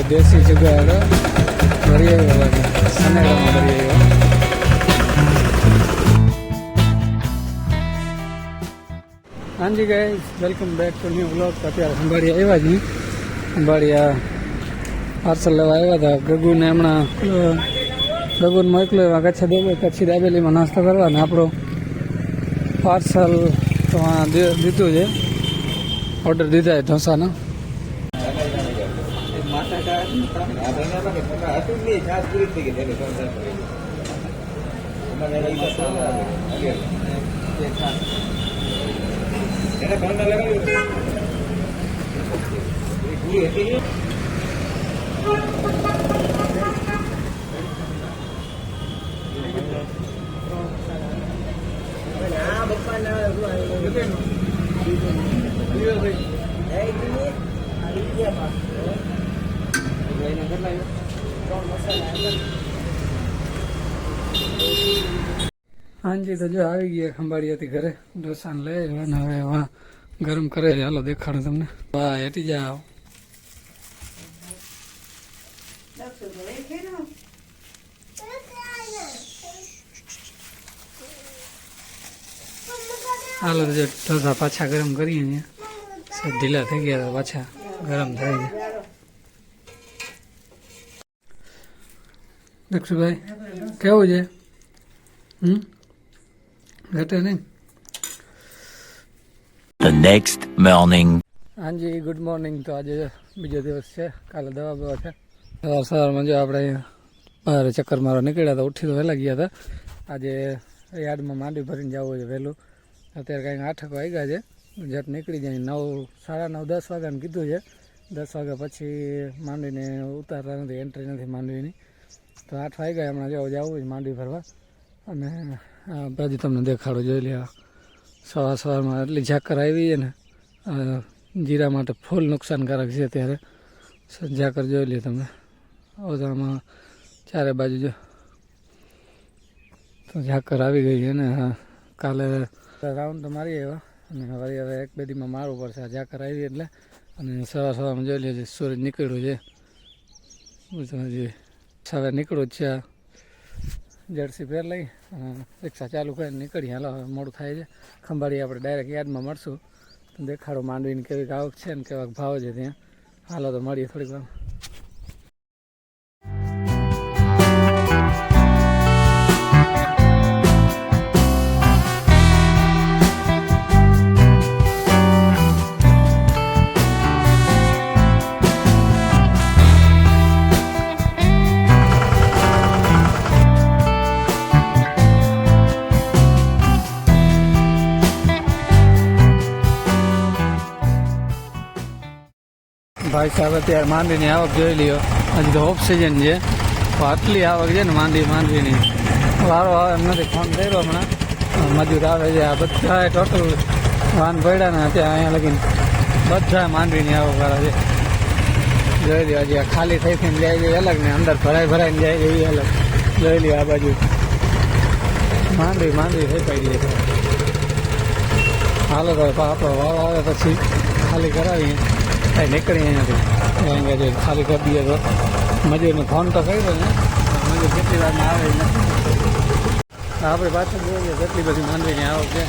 જોઈએ દેશી જુગાડ ભરી આવ્યો સનેડામાં ભરી આવ્યો. હાજી guys welcome back to new blog અત્યારે સંભાળી આવ્યા છીએ સંભાળ્યા પાર્સલ લેવા આવ્યા હતા. ગગુને હમણાં ગગુને મોકલ્યો એમાં કચ્છ દેવો કચ્છી દાબેલીમાં નાસ્તો કરવા ને આપણો પાર્સલ તો આ દીધું છે. ઓર્ડર દીધા છે ઢોસાનો. ಶಾಸ್ತ್ರಿ ತೆಗೆದೇನೆ ના બપ્પા ના જય ગુરુ આવી ગયા હાજી તો જો આવી ગયા ખંભાળી હતી ઘરે. ઢોસાને લઈ આવ્યા ને હવે વાં ગરમ કરે છે. હાલો દેખાડું તમને. વાહ, હેઠી જાઓ. હાલો જો ઢોસા પાછા ગરમ કરીએ ને ઢીલા થઈ ગયા પાછા. ગરમ થાય છે. દક્ષુભાઈ કેવું છે? હમ? ઘટે નહીં? The next morning. હાજી ગુડ મોર્નિંગ તો આજે બીજો દિવસ છે કાલે દવા બવા છે. સવાર સવારમાં જો આપણે બહાર ચક્કર મારવા નીકળ્યા હતા ઉઠી તો વહેલા ગયા હતા. આજે યાર્ડમાં માંડવી ભરીને જવું છે વહેલું. અત્યારે કાંઈક આઠક વાગ્યા છે. જટ નીકળી જાય. નવ સાડા નવ દસ વાગ્યાનું કીધું છે. દસ વાગ્યા પછી માંડવીને ઉતારતા નથી એન્ટ્રી નથી માંડવીની. તો આઠ વાગ્યા હમણાં જવું જવું જ માંડવી ફરવા. અને આ બાજુ તમને દેખાડો જોઈ લે સવાર સવારમાં એટલી ઝાકર આવી છે ને જીરા માટે ફૂલ નુકસાનકારક છે ત્યારે ઝાકર જોઈ લે તમે. ઓધામાં ચારે બાજુ જો. તો ઝાકર આવી ગઈ છે ને કાલે રાઉન્ડ તો મારી આવ્યા. અને વળી હવે એક બે દીમાં મારવું પડશે. આ ઝાકર આવી એટલે. અને સવાર સવારમાં જોઈ લેજે સૂરજ નીકળ્યો છે. બધું હજી સવારે નીકળ્યું જ છે જર્સી પહેર લઈ રિક્ષા ચાલુ કરીને નીકળી હાલો, હવે મોડું થાય છે. ખંભાળી આપણે ડાયરેક્ટ યાર્ડમાં મળશું. દેખાડો માંડવીને કેવી આવક છે ને કેવાક ભાવ છે ત્યાં. હાલો તો મળીએ થોડીક વાર. ભાઈ સાહેબ અત્યારે માંડવીની આવક જોઈ લ્યો. હજી તો ઓફ સિઝન છે આટલી આવક છે ને માંડવી માંડવીની. વારો આવે એમ નથી ફોન કર્યો હમણાં. મજૂર આવે છે. આ બધા ટોટલ વાન પડ્યા ને અત્યારે અહીંયા લગીને બધા માંડવીની આવક વાળા છે. જોઈ લ્યો, હજી ખાલી થઈ થઈને જાય એવી અલગ ને અંદર ભરાઈ ભરાઈને જાય એવી અલગ. જોઈ લ્યો આ બાજુ. માંડવી માંડવી થઈ પડી છે. હાલો તો આપણો વાવ આવે પછી ખાલી કરાવીએ. કાંઈ નીકળી અહીંયાથી કે જે ખાલી કરી દઈએ તો મજૂરને ફોન તો કર્યો ને મજૂર કેટલી વારમાં આવે આપણે પાછળ જોઈએ કેટલી બધી માંડવીની આવક છે.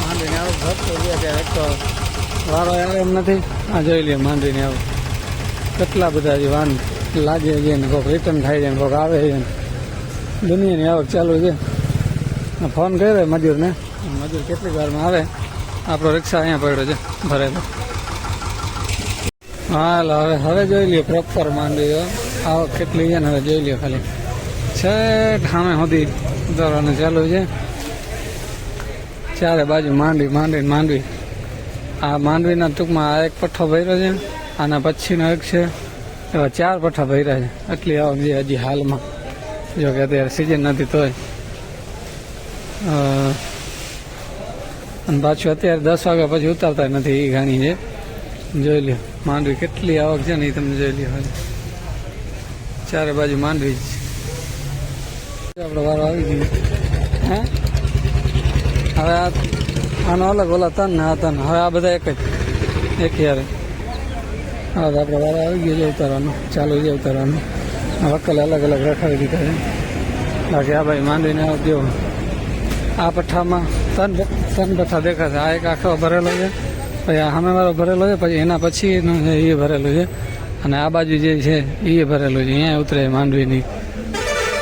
માંડવીની આવક ઘટતો ગયા ત્યારે તો વારો આવે એમ નથી. આ જોઈ લઈએ માંડવીની આવક. કેટલા બધા જે વાન લાગે છે ને કોઈક રિટર્ન થાય છે ને કોઈક આવે છે દુનિયાની આવક ચાલુ છે. ફોન કર્યો મજૂરને. મજૂર કેટલી વારમાં આવે? આપણો રિક્ષા અહીંયા પડ્યો છે. ભરેલો. હાલ, હવે હવે જોઈ લ્યો પ્રોપર માંડવી, હો. આવક કેટલી છે ને હવે જોઈ લ્યો ખાલી. છેક સામે સુધી ઉતારવાનું ચાલુ છે. ચારે બાજુ માંડવી માંડવી માંડવી. આ માંડવીના ટૂંકમાં આ એક પઠ્ઠો ભર્યો છે આના પછીનો એક છે, એવા ચાર પઠ્ઠા ભર્યા છે. એટલી આવક છે હજી હાલમાં. જો કે અત્યારે સિઝન નથી તોય. અને પાછું અત્યારે દસ વાગ્યા પછી ઉતારતા નથી એ ઘાણી છે. જોઈ લ્યો, માંડવી કેટલી આવક છે ને એ તમે જોઈ લ્યો હવે ચારે બાજુ માંડવી જ. આપણે વારો આવી ગયો. હે? હવે આ આનો અલગ ઓલા તન ને આ તન. હવે આ બધા એક જ. એક યારે. હા આપણે વાળા આવી ગયો છે ઉતારવાનો. ચાલુ છે ઉતારવાનો. વકલ અલગ અલગ રખાવી દીધા છે. બાકી આ ભાઈ માંડવીને આવજો આ પઠ્ઠામાં તન તન પઠ્ઠા દેખાશે. આ એક આખો ભરેલો છે. પછી આ સામે વાળો ભરેલો છે, પછી એના પછીનું એ ભરેલું છે. અને આ બાજુ જે છે, એ ભરેલું છે, અહીંયા ઉતરે માંડવીની.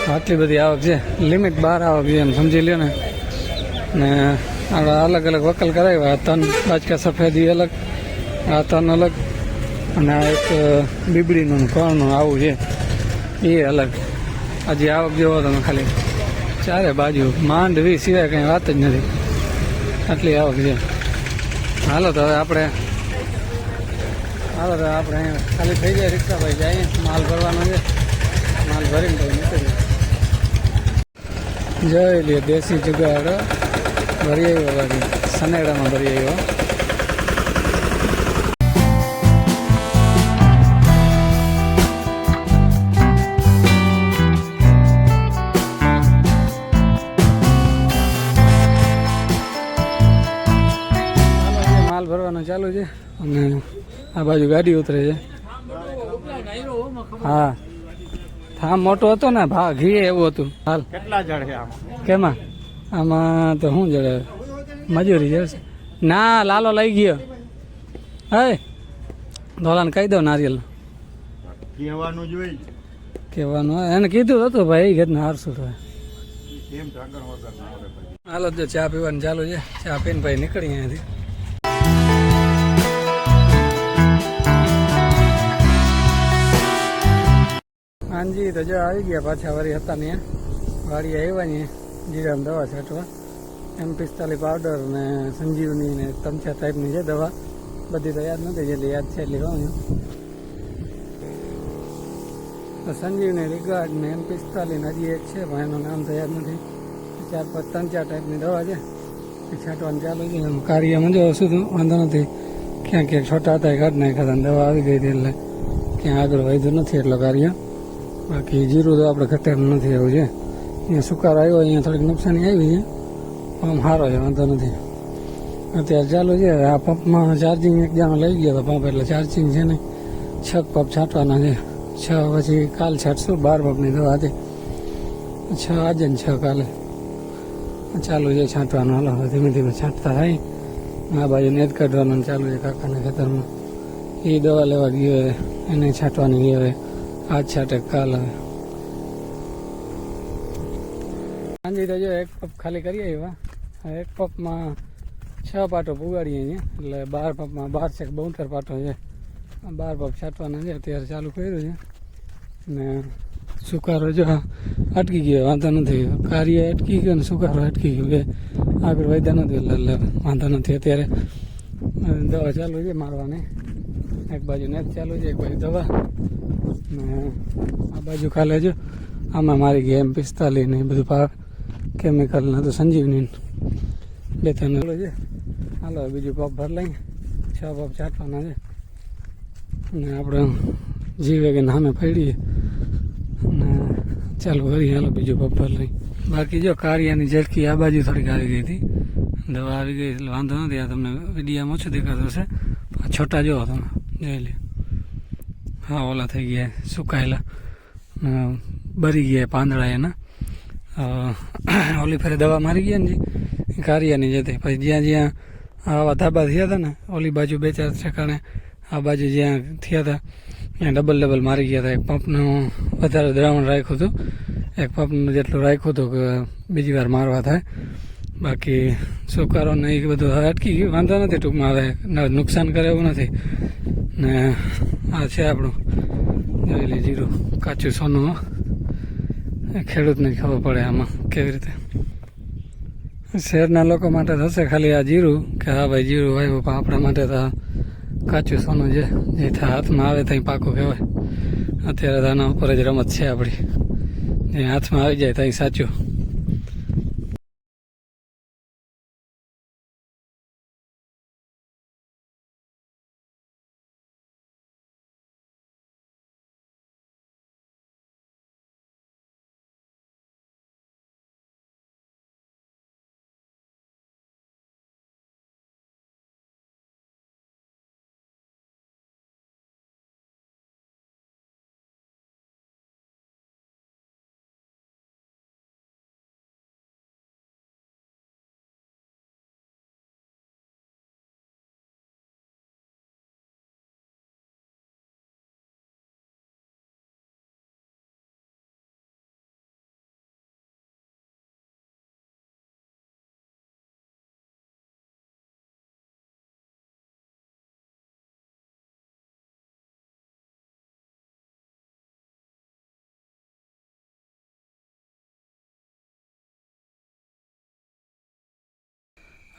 આટલી બધી આવક છે. લિમિટ બહાર આવક છે, એમ સમજી લ્યો ને. ને આપણે અલગ અલગ વકલ કરાવ્યા ત્રણ બાજકા સફેદી અલગ, આ તન અલગ, અને આ એક બીબડીનું કણનું આવું છે. એ અલગ. હજી આવક જોવો તમે ખાલી. ચારે બાજુ માંડવી સિવાય કંઈ વાત જ નથી. આટલી આવક છે. હાલો, તો હવે આપણે હાલો, તો આપણે ખાલી થઈ જાય રિક્ષા ભાઈ જાય માલ ભરવાનો છે. માલ ભરીને પછી નીકળીએ. જોઈ લે, દેશી જુગાડ ભરી આવ્યો બાકી સનેડામાં ભરી આવ્યો. અને આ બાજુ ગાડી ઉતરે છે. હા. થામ મોટો હતો ને ભા ઘી એવું હતું. હાલ. કેટલા જડે કેમાં? આમાં તો શું જડે? મજૂરી જશે ના લાલો લઈ ગયો. હે ધોલાને કહી દો નારિયેલ. કહેવાનું જોઈ કહેવાનું એને કીધું હતું ભાઈ હારશું તો. વગર ના આવડે પછી હાલો જો ચા પીવાનું ચાલુ છે. ચા પીને ભાઈ નીકળી અહીંયાથી હાંજી તો જો આવી ગયા પાછા વળી હતા ને વાડી આવ્યા ને જીરામ દવા છાંટવા. એમ પિસ્તાલીસ પાવડર ને સંજીવની ને તમછા ટાઈપની છે દવા. બધી તો યાદ નથી જેટલી યાદ છે એટલી તો સંજીવની રિગાર્ડ ને એમ પિસ્તાલીસ હજી એક છે, પણ એનું નામ તો યાદ નથી. ચાર પાંચ, ત્રણ ચાર ટાઈપની દવા છે. એ છાંટવાનું ચાલુ છે. એમ કાર્યમાં જો શું વાંધો નથી. ક્યાંક ક્યાંક છોટા હતા એ કાઢ નાખ્યા દવા આવી ગઈ હતી એટલે ક્યાં આગળ વધ્યું નથી એટલો કાર્ય. બાકી જીરું તો આપણે ઘટેલું નથી એવું છે. અહીંયા સુકારો આવ્યો, અહીંયા થોડીક નુકસાની આવી છે. પંપ સારો છે, વાંધો નથી. અત્યારે ચાલુ છે, આ પંપમાં ચાર્જિંગ એક જણો લઈ ગયો હતો પંપ, એટલે ચાર્જિંગ છે ને છ પંપ છાંટવાના છે. છ પછી કાલ છાંટશું, બાર પંપની દવા હતી. છ આજે ને છ કાલે. ચાલુ છે છાંટવાનું, હાલો ધીમે ધીમે છાંટતા થાય. આ બાજુ નેત કાઢવાનું ચાલુ છે કાકાના ખેતરમાં. એ દવા લેવા ગયો એને છાંટવાની ગયો કાલ હવે સાંજે તો જો એક પપ ખાલી કરી એવા એક પપમાં છ પાટો પુગાડીએ છીએ, એટલે બાર પપમાં બાર છે બોતેર પાટો છે. બાર પપ છાંટવાના છે, અત્યારે ચાલુ કર્યું છે. ને સુકારો જો અટકી ગયો, વાંધો નથી. કાર્ય અટકી ગયો ને સુકારો અટકી ગયો કે આગળ વધ્યા નથી, એટલે વાંધો નથી. અત્યારે દવા ચાલુ છે મારવાની. એક બાજુ નેટ ચાલુ છે એક બાજુ દવા. ને આ બાજુ ખાલે જો આમાં મારી ગઈ એમ ને બધું પાક કેમિકલ ને તો સંજીવની બે ત્રણ છે. હાલો બીજું પપ ભર લઈ છ પપ ચાટવાના છે. ને આપણે જીવે કે નામે પડીએ. ને ચાલુ કરીએ હાલો બીજું બપોર લઈ બાકી જો કારિયાની ઝટકી આ બાજુ થોડીક આવી ગઈ હતી. દવા આવી ગઈ, એટલે વાંધો નથી, આ તમને વિડીયામાં ઓછું દેખાતો હશે. છોટા જોવો તમે. જોઈ લે હા, ઓલા થઈ ગયા, સુકાયેલા. બરી ગયા પાંદડા એના. ઓલી ફેરે દવા મારી ગયા ને જે, કારિયાની જતી પછી જ્યાં જ્યાં આવા ધાબા થયા હતા ને, ઓલી બાજુ બે ચાર ઠેકાણે આ બાજુ જ્યાં થયા હતા, ત્યાં ડબલ ડબલ મારી ગયા હતા. એક પંપનું વધારે દ્રાવણ રાખ્યું હતું. એક પંપનું જેટલું રાખ્યું હતું કે બીજી વાર મારવા થાય. બાકી સુકારો ને એ બધું હવે અટકી ગયું. વાંધો નથી, ટૂંકમાં હવે નુકસાન કરે એવું નથી. ને આ છે આપણું. જોઈ લે જીરું. કાચું સોનું ખેડૂતને ખબર પડે આમાં કેવી રીતે. શહેરના લોકો માટે થશે ખાલી આ જીરું કે હા ભાઈ જીરું વાવ્યું પણ આપણા માટે તો કાચું સોનું છે. જે હાથમાં આવે ત્યાં પાકું કહેવાય. અત્યારે તો આના ઉપર જ રમત છે આપણી. જે હાથમાં આવી જાય ત્યાં સાચું.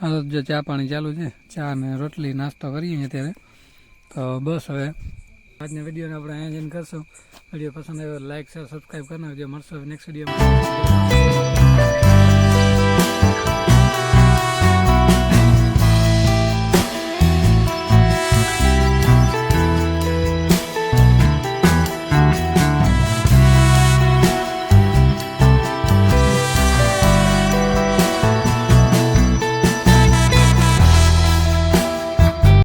હાલ જો ચા પાણી ચાલુ છે. ચા ને રોટલી, નાસ્તો કરીએ અત્યારે. તો બસ હવે આજના વિડીયોને આપણે અહીંયા જઈને કરશું. વીડિયો પસંદ આવ્યો લાઈક શેર સબસ્ક્રાઈબ કરી નાખજો. મળશો નેક્સ્ટ વિડીયોમાં.